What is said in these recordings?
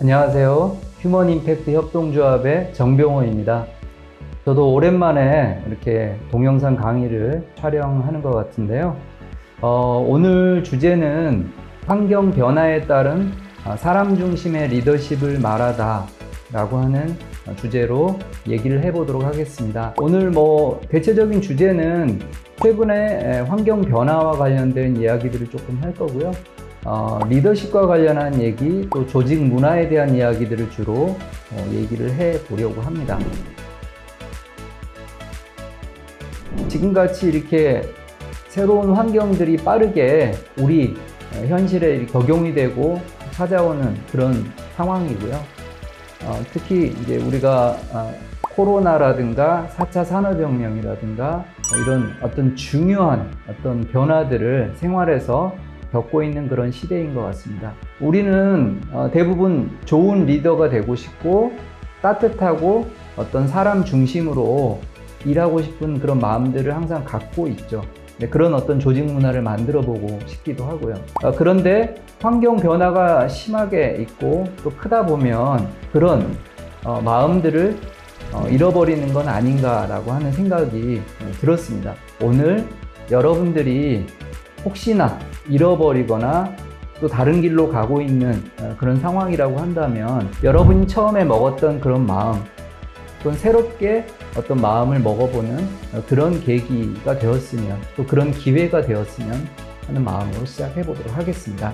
안녕하세요. 휴먼 임팩트 협동조합의 정병호입니다. 저도 오랜만에 이렇게 동영상 강의를 촬영하는 것 같은데요. 어, 오늘 주제는 환경 변화에 따른 어, 사람 중심의 리더십을 말하다 라고 하는 어, 주제로 얘기를 해보도록 하겠습니다. 오늘 뭐 대체적인 주제는 최근에 에, 환경 변화와 관련된 이야기들을 조금 할 거고요. 어, 리더십과 관련한 얘기, 또 조직 문화에 대한 이야기들을 주로 어, 얘기를 해 보려고 합니다. 지금같이 이렇게 새로운 환경들이 빠르게 우리 어, 현실에 적용이 되고 찾아오는 그런 상황이고요. 어, 특히 이제 우리가 어, 코로나라든가 4차 산업혁명이라든가 이런 어떤 중요한 어떤 변화들을 생활에서 겪고 있는 그런 시대인 것 같습니다. 우리는 어, 대부분 좋은 리더가 되고 싶고 따뜻하고 어떤 사람 중심으로 일하고 싶은 그런 마음들을 항상 갖고 있죠. 네, 그런 어떤 조직 문화를 만들어 보고 싶기도 하고요. 어, 그런데 환경 변화가 심하게 있고 또 크다 보면 그런 어, 마음들을 어, 잃어버리는 건 아닌가라고 하는 생각이 어, 들었습니다. 오늘 여러분들이 혹시나 잃어버리거나 또 다른 길로 가고 있는 어, 그런 상황이라고 한다면 여러분이 처음에 먹었던 그런 마음 또는 새롭게 어떤 마음을 먹어보는 어, 그런 계기가 되었으면 또 그런 기회가 되었으면 하는 마음으로 시작해 보도록 하겠습니다.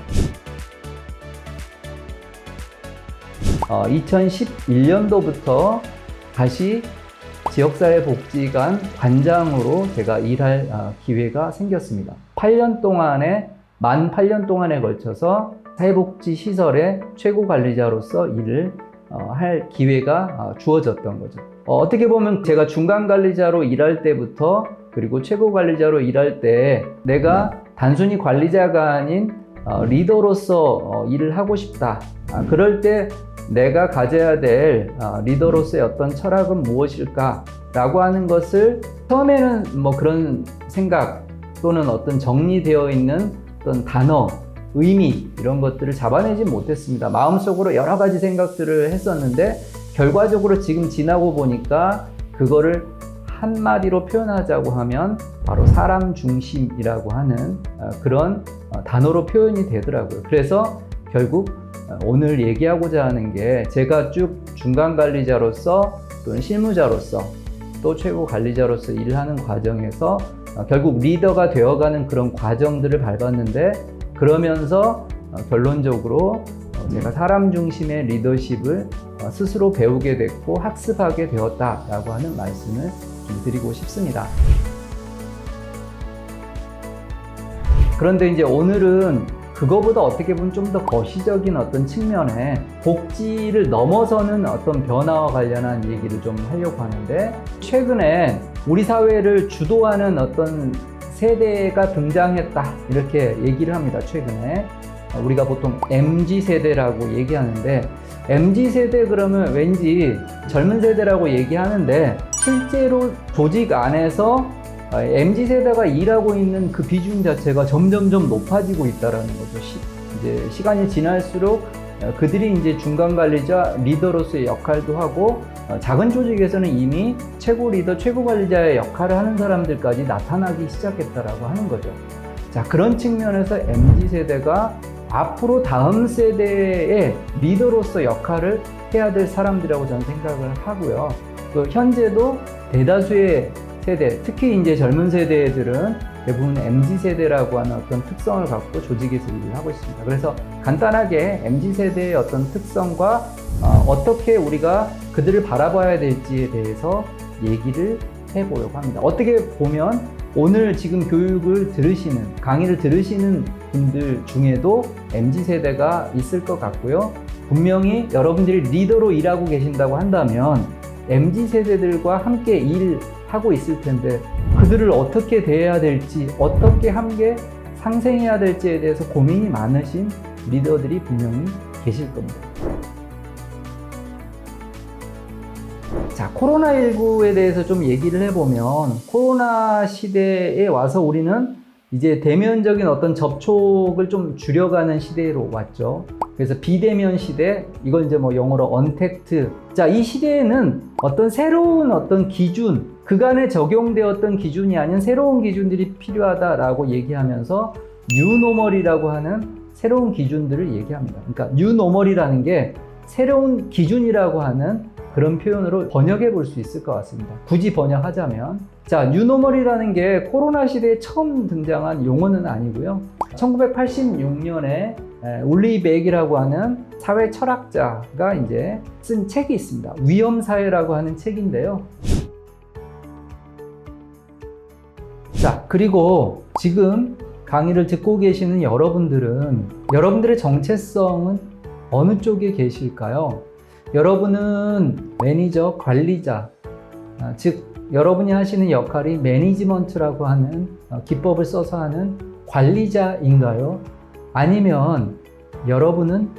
어, 2011년도부터 다시 지역사회복지관 관장으로 제가 일할 어, 기회가 생겼습니다. 8년 동안에 만 8년 동안에 걸쳐서 사회복지 시설의 최고 관리자로서 일을 어, 할 기회가 어, 주어졌던 거죠. 어, 어떻게 보면 제가 중간 관리자로 일할 때부터 그리고 최고 관리자로 일할 때 내가 단순히 관리자가 아닌 어, 리더로서 어, 일을 하고 싶다. 아, 그럴 때 내가 가져야 될 어, 리더로서의 어떤 철학은 무엇일까 라고 하는 것을 처음에는 뭐 그런 생각 또는 어떤 정리되어 있는 어떤 단어, 의미 이런 것들을 잡아내지 못했습니다. 마음속으로 여러 가지 생각들을 했었는데 결과적으로 지금 지나고 보니까 그거를 한마디로 표현하자고 하면 바로 사람 중심이라고 하는 어, 그런 어, 단어로 표현이 되더라고요. 그래서 결국 어, 오늘 얘기하고자 하는 게 제가 쭉 중간 관리자로서 또는 실무자로서 또 최고 관리자로서 일하는 과정에서 어, 결국 리더가 되어가는 그런 과정들을 밟았는데 그러면서 어, 결론적으로 어, 내가 사람 중심의 리더십을 어, 스스로 배우게 됐고 학습하게 되었다라고 하는 말씀을 좀 드리고 싶습니다. 그런데 이제 오늘은 그거보다 어떻게 보면 좀 더 거시적인 어떤 측면에 복지를 넘어서는 어떤 변화와 관련한 얘기를 좀 하려고 하는데 최근에 우리 사회를 주도하는 어떤 세대가 등장했다 이렇게 얘기를 합니다 최근에 우리가 보통 MZ 세대라고 얘기하는데 MZ 세대 그러면 왠지 젊은 세대라고 얘기하는데 실제로 조직 안에서 MZ 세대가 일하고 있는 그 비중 자체가 점점점 높아지고 있다라는 거죠. 시, 이제 시간이 지날수록 어, 그들이 이제 중간 관리자 리더로서의 역할도 하고 어, 작은 조직에서는 이미 최고 리더, 최고 관리자의 역할을 하는 사람들까지 나타나기 시작했다라고 하는 거죠. 자, 그런 측면에서 MZ 세대가 앞으로 다음 세대의 리더로서 역할을 해야 될 사람들이라고 저는 생각을 하고요. 또 현재도 대다수의 세대, 특히 이제 젊은 세대들은 대부분 MZ 세대라고 하는 어떤 특성을 갖고 조직에서 일을 하고 있습니다. 그래서 간단하게 MZ 세대의 어떤 특성과 어, 떻게 우리가 그들을 바라봐야 될지에 대해서 얘기를 해보려고 합니다. 어떻게 보면 오늘 지금 교육을 들으시는, 강의를 들으시는 분들 중에도 MZ 세대가 있을 것 같고요. 분명히 여러분들이 리더로 일하고 계신다고 한다면 MZ 세대들과 함께 일하고 있을 텐데 그들을 어떻게 대해야 될지, 어떻게 함께 상생해야 될지에 대해서 고민이 많으신 리더들이 분명히 계실 겁니다. 자, 코로나19에 대해서 좀 얘기를 해보면, 코로나 시대에 와서 우리는 이제 대면적인 어떤 접촉을 좀 줄여가는 시대로 왔죠. 그래서 비대면 시대, 이걸 이제 뭐 영어로 언택트. 자, 이 시대에는 어떤 새로운 어떤 기준, 그간에 적용되었던 기준이 아닌 새로운 기준들이 필요하다라고 얘기하면서 뉴노멀이라고 하는 새로운 기준들을 얘기합니다. 그러니까 뉴노멀이라는 게 새로운 기준이라고 하는 그런 표현으로 번역해 볼 수 있을 것 같습니다. 굳이 번역하자면. 자, 뉴노멀이라는 게 코로나 시대에 처음 등장한 용어는 아니고요. 1986년에 울리 백이라고 하는 사회 철학자가 이제 쓴 책이 있습니다. 위험 사회라고 하는 책인데요. 자, 그리고 지금 강의를 듣고 계시는 여러분들은 여러분들의 정체성은 어느 쪽에 계실까요? 여러분은 매니저, 관리자, 아, 즉 여러분이 하시는 역할이 매니지먼트라고 하는 어, 기법을 써서 하는 관리자인가요? 아니면 여러분은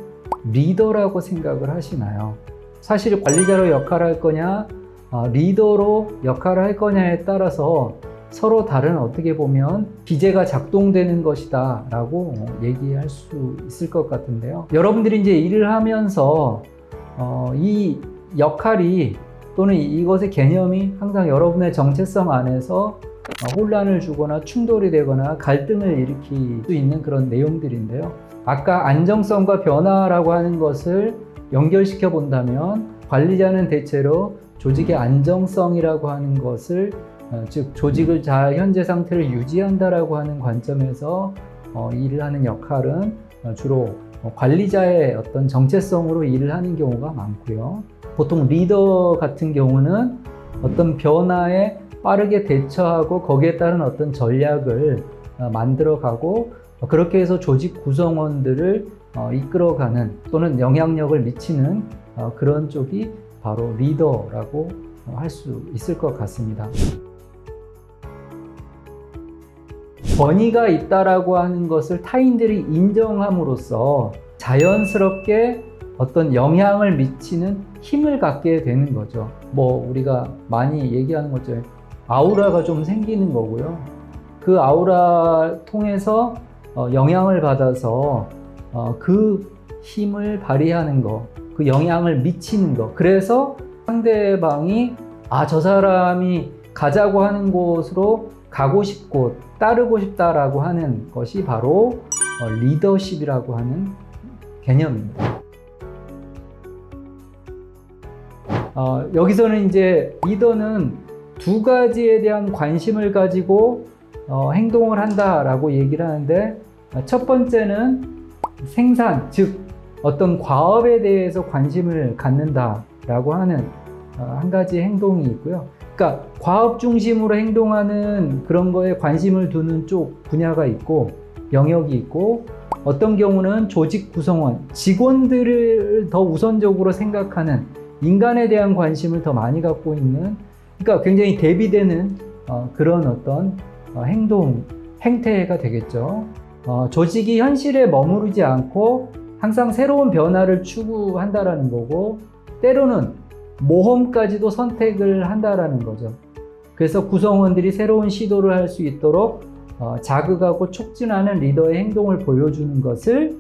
리더라고 생각을 하시나요? 사실 관리자로 역할을 할 거냐, 어, 리더로 역할을 할 거냐에 따라서 서로 다른 어떻게 보면 기제가 작동되는 것이다 라고 얘기할 수 있을 것 같은데요. 여러분들이 이제 일을 하면서 어, 이 역할이 또는 이것의 개념이 항상 여러분의 정체성 안에서 어, 혼란을 주거나 충돌이 되거나 갈등을 일으킬 수 있는 그런 내용들인데요. 아까 안정성과 변화라고 하는 것을 연결시켜 본다면 관리자는 대체로 조직의 안정성이라고 하는 것을 어, 즉 조직을 잘 현재 상태를 유지한다라고 하는 관점에서 어, 일을 하는 역할은 어, 주로 어, 관리자의 어떤 정체성으로 일을 하는 경우가 많고요. 보통 리더 같은 경우는 어떤 변화에 빠르게 대처하고 거기에 따른 어떤 전략을 어, 만들어가고 어, 그렇게 해서 조직 구성원들을 어, 이끌어가는 또는 영향력을 미치는 어, 그런 쪽이 바로 리더라고 할 수 있을 것 같습니다. 권위가 있다라고 하는 것을 타인들이 인정함으로써 자연스럽게 어떤 영향을 미치는 힘을 갖게 되는 거죠. 뭐 우리가 많이 얘기하는 거죠. 아우라가 좀 생기는 거고요. 그 아우라 통해서 어, 영향을 받아서 어, 그 힘을 발휘하는 거, 그 영향을 미치는 거. 그래서 상대방이 아, 저 사람이 가자고 하는 곳으로 가고 싶고 따르고 싶다라고 하는 것이 바로 어, 리더십이라고 하는 개념입니다. 어, 여기서는 이제 리더는 두 가지에 대한 관심을 가지고 어, 행동을 한다라고 얘기를 하는데 어, 첫 번째는 생산, 즉 어떤 과업에 대해서 관심을 갖는다라고 하는 어, 한 가지 행동이 있고요. 그러니까 과업 중심으로 행동하는 그런 거에 관심을 두는 쪽 분야가 있고 영역이 있고 어떤 경우는 조직 구성원, 직원들을 더 우선적으로 생각하는 인간에 대한 관심을 더 많이 갖고 있는 그러니까 굉장히 대비되는 어, 그런 어떤 어, 행동, 행태가 되겠죠. 어, 조직이 현실에 머무르지 않고 항상 새로운 변화를 추구한다라는 거고 때로는 모험까지도 선택을 한다라는 거죠. 그래서 구성원들이 새로운 시도를 할 수 있도록 어, 자극하고 촉진하는 리더의 행동을 보여주는 것을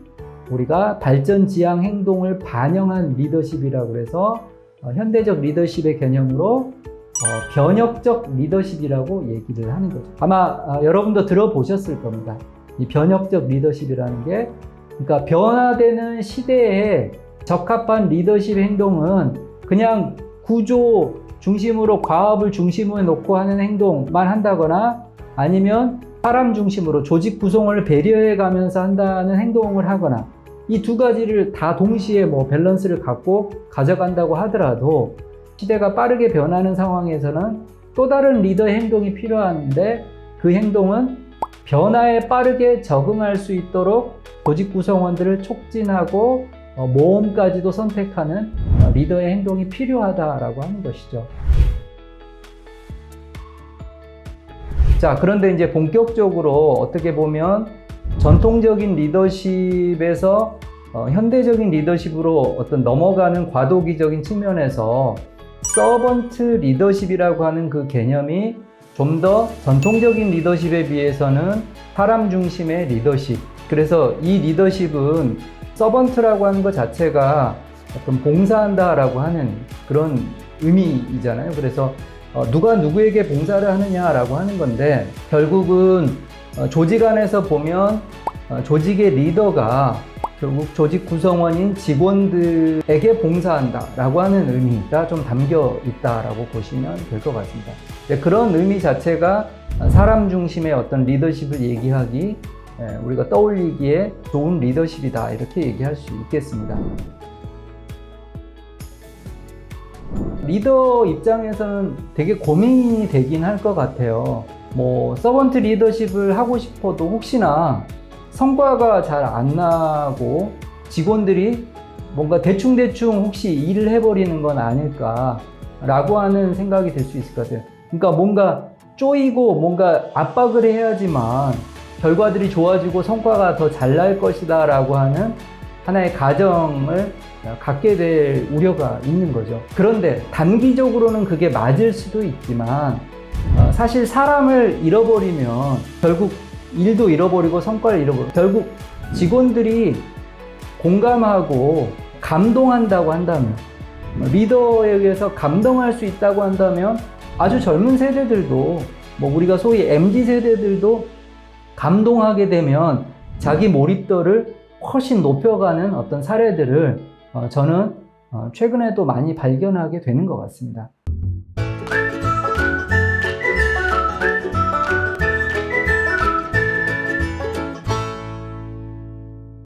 우리가 발전 지향 행동을 반영한 리더십이라고 해서 어, 현대적 리더십의 개념으로 어, 변혁적 리더십이라고 얘기를 하는 거죠. 아마 어, 여러분도 들어보셨을 겁니다. 이 변혁적 리더십이라는 게 그러니까 변화되는 시대에 적합한 리더십 행동은 그냥 구조 중심으로 과업을 중심으로 놓고 하는 행동만 한다거나 아니면 사람 중심으로 조직 구성을 배려해 가면서 한다는 행동을 하거나 이 두 가지를 다 동시에 뭐 밸런스를 갖고 가져간다고 하더라도 시대가 빠르게 변하는 상황에서는 또 다른 리더의 행동이 필요한데 그 행동은 변화에 빠르게 적응할 수 있도록 조직 구성원들을 촉진하고 어, 모험까지도 선택하는 어, 리더의 행동이 필요하다라고 하는 것이죠. 자, 그런데 이제 본격적으로 어떻게 보면 전통적인 리더십에서 어, 현대적인 리더십으로 어떤 넘어가는 과도기적인 측면에서 서번트 리더십이라고 하는 그 개념이 좀 더 전통적인 리더십에 비해서는 사람 중심의 리더십. 그래서 이 리더십은 서번트라고 하는 것 자체가 어떤 봉사한다라고 하는 그런 의미이잖아요. 그래서 어, 누가 누구에게 봉사를 하느냐라고 하는 건데 결국은 어, 조직 안에서 보면 어, 조직의 리더가 결국 조직 구성원인 직원들에게 봉사한다라고 하는 의미가 좀 담겨 있다라고 보시면 될 것 같습니다. 네, 그런 의미 자체가 사람 중심의 어떤 리더십을 얘기하기 예, 우리가 떠올리기에 좋은 리더십이다 이렇게 얘기할 수 있겠습니다. 리더 입장에서는 되게 고민이 되긴 할 것 같아요. 뭐 서번트 리더십을 하고 싶어도 혹시나 성과가 잘 안 나고 직원들이 뭔가 대충대충 혹시 일을 해버리는 건 아닐까라고 하는 생각이 들 수 있을 것 같아요. 그러니까 뭔가 쪼이고 뭔가 압박을 해야지만 결과들이 좋아지고 성과가 더 잘 날 것이다 라고 하는 하나의 가정을 갖게 될 우려가 있는 거죠. 그런데 단기적으로는 그게 맞을 수도 있지만 어, 사실 사람을 잃어버리면 결국 일도 잃어버리고 성과를 잃어버리고 결국 직원들이 공감하고 감동한다고 한다면 리더에 의해서 감동할 수 있다고 한다면 아주 젊은 세대들도 뭐 우리가 소위 MZ 세대들도 감동하게 되면 자기 몰입도를 훨씬 높여가는 어떤 사례들을 어, 저는 어, 최근에도 많이 발견하게 되는 것 같습니다.